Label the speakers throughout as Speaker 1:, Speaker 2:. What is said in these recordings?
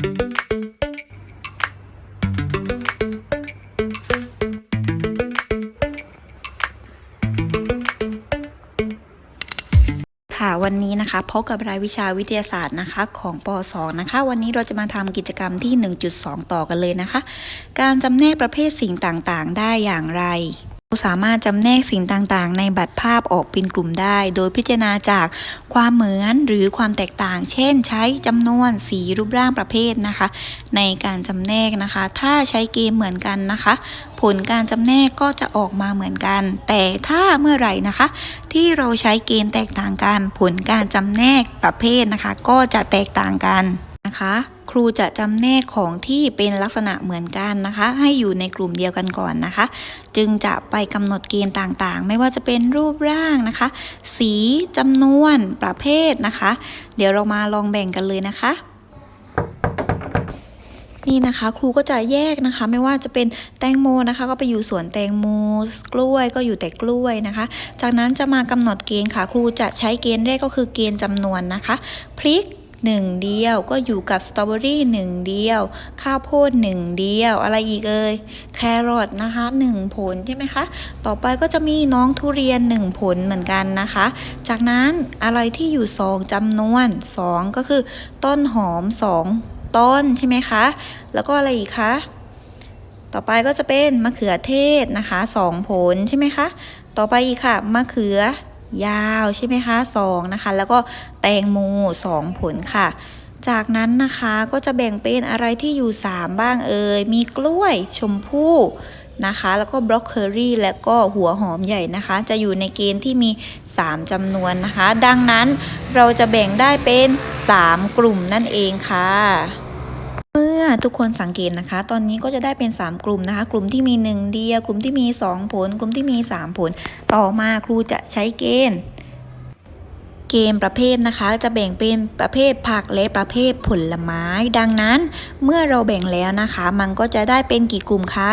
Speaker 1: ค่ะวันนี้นะคะพบกับรายวิชาวิทยาศาสตร์นะคะของป .2 นะคะ วันนี้เราจะมาทำกิจกรรมที่ 1.2 ต่อกันเลยนะคะ การจำแนกประเภทสิ่งต่างๆ ได้อย่างไร สามารถจำแนกสิ่งต่างๆ ในบัตรภาพออกเป็นกลุ่มได้ โดยพิจารณาจากความเหมือนหรือความแตกต่าง เช่น ใช้จำนวนสีรูปร่างประเภทนะคะ ในการจำแนกนะคะ ถ้าใช้เกมเหมือนกันนะคะ ผลการจำแนกก็จะออกมาเหมือนกัน แต่ถ้าเมื่อไหร่นะคะ ที่เราใช้เกณฑ์แตกต่างกัน ผลการจำแนกประเภทนะคะ ก็จะแตกต่างกัน นะคะ ครูจะจำแนกของที่เป็นลักษณะเหมือนกันนะคะ ให้อยู่ในกลุ่มเดียวกันก่อนนะคะ จึงจะไปกำหนดเกณฑ์ต่างๆ ไม่ว่าจะเป็นรูปร่างนะคะ สีจำนวนประเภทนะคะ เดี๋ยวเรามาลองแบ่งกันเลยนะคะนี่นะคะครูก็จะแยกนะคะ ไม่ว่าจะเป็นแตงโมนะคะ ก็ไปอยู่สวนแตงโมกล้วยก็อยู่แต่กล้วยนะคะ จากนั้นจะมากำหนดเกณฑ์ค่ะ ครูจะใช้เกณฑ์แรกก็คือเกณฑ์จำนวนนะคะพริก หนึ่งเดียว ก็อยู่กับสตรอเบอรี่หนึ่งเดียว ข้าวโพดหนึ่งเดียว อะไรอีกเอ่ยแครอทนะคะหนึ่งผลใช่ไหมคะ ต่อไปก็จะมีน้องทุเรียนหนึ่งผลเหมือนกันนะคะ จากนั้นอะไรที่อยู่สองจำนวนสองก็คือ ต้นหอมสองต้นใช่ไหมคะ แล้วก็อะไรอีกคะต่อไปก็จะเป็นมะเขือเทศนะคะสองผลใช่ไหมคะ ต่อไปอีกค่ะมะเขือ ยาวใช่ไหมคะสองนะคะ แล้วก็แตงโมสองผลค่ะ จากนั้นนะคะก็จะแบ่งเป็นอะไรที่อยู่ 3 บ้างเอ่ย มีกล้วยชมพู่นะคะ แล้วก็บล็อกเคอรี่และก็หัวหอมใหญ่นะคะ จะอยู่ในเกณฑ์ที่มี 3จำนวนนะคะ ดังนั้นเราจะแบ่งได้เป็น 3 กลุ่มนั่นเองค่ะ ทุกคนสังเกตนะคะ ตอนนี้ก็จะได้เป็น 3 กลุ่มนะคะ กลุ่มที่มี 1 เดียว กลุ่มที่มี 2 ผล กลุ่มที่มี 3 ผล ต่อมาครูจะใช้เกณฑ์เกมประเภทนะคะจะแบ่งเป็นประเภทผักและประเภทผลไม้ ดังนั้นเมื่อเราแบ่งแล้วนะคะ มันก็จะได้เป็นกี่กลุ่มคะ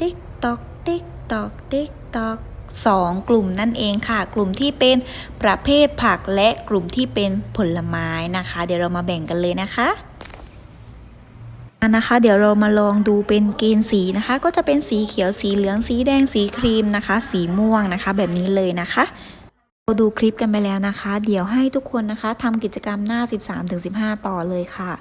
Speaker 1: ติ๊กตอกติ๊กตอกติ๊กตอกสองกลุ่มนั่นเองค่ะ กลุ่มที่เป็นประเภทผักและกลุ่มที่เป็นผลไม้นะคะ เดี๋ยวเรามาแบ่งกันเลยนะคะ นะคะ เดี๋ยวเรามาลองดูเป็นเกณฑ์สีนะคะ ก็จะเป็นสีเขียวสีเหลืองสีแดงสีครีมนะคะ สีม่วงนะคะ แบบนี้เลยนะคะเราดูคลิปกันไปแล้วนะคะ เดี๋ยวให้ทุกคนนะคะทำกิจกรรมหน้า 13-15 ต่อเลยค่ะ